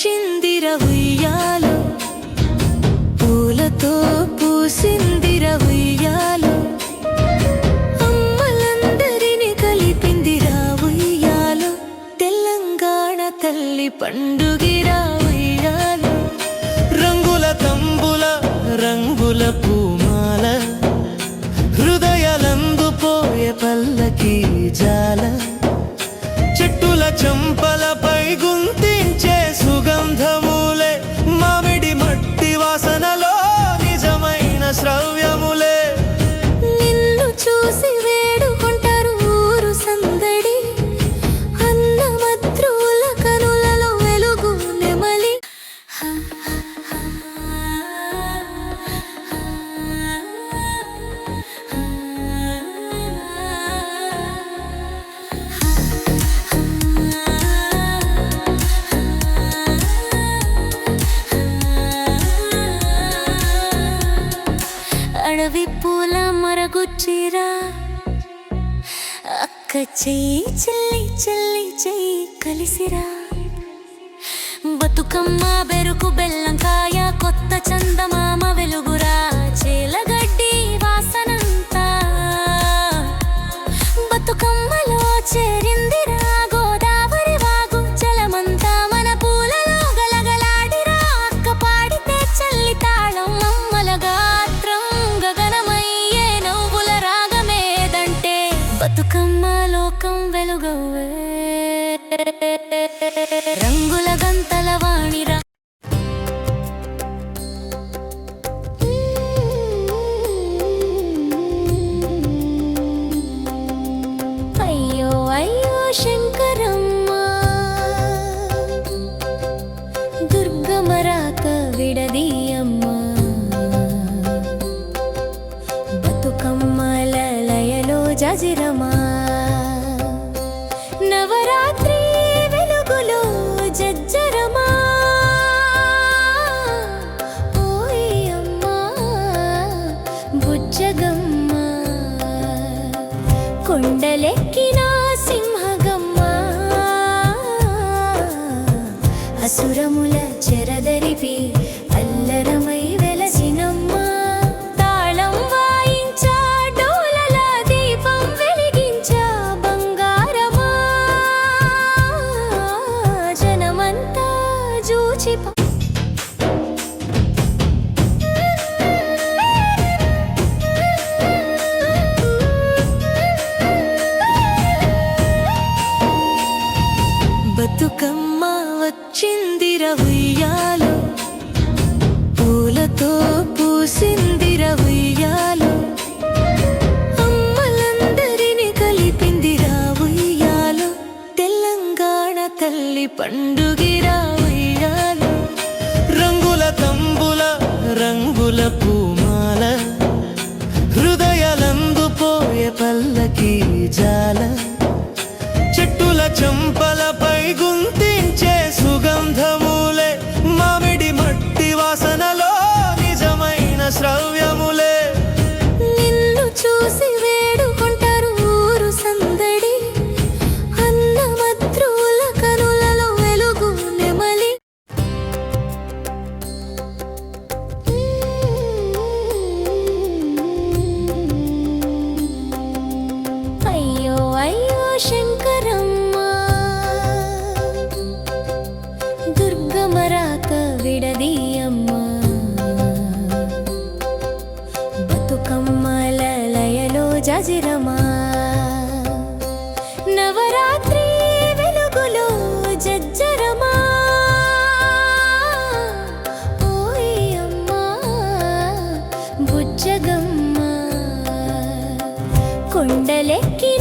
వచ్చిందిర ఉయ్యాలో పూలతో పూసిందిర ఉయ్యాలో అమ్మలందరినీ కలిపిందిరా ఉయ్యాలు తెలంగాణ తల్లి పండుగిరా ఉయ్యాలో రంగుల తంబుల రంగుల పూమాల పూల మరగుచ్చిరా. అక్క చెయ్యి చెల్లి చెల్లి చెయ్యి కలిసిరా. బతుకమ్మ బెరుకు బెల్లంకాయ కొత్త చందమామ వెలుగు లోకం వెలుగవే రంగుల గంతల వాణిరా అయ్యో అయ్యో శంకరమ్మ. దుర్గమరాక విడదీయమ్మ. బతుకమ్మల లయలో జజిరమా కొండలే పూసిందిర ఉయ్యాలో అమ్మలందరిని కలిపిందిరా ఉయ్యాలో తెలంగాణ తల్లి పండుగిరా ఉయ్యాలో రంగుల తంబుల రంగుల పూమాల శంకరమ్మ. దుర్గమరాక విడదీయమ్మ. బతుకమ్మల లయలో జజిరమా నవరాత్రి వెలుగులో జజ్జరమా ఓయమ్మ బుజ్జగమ్మ. కొండలెక్కి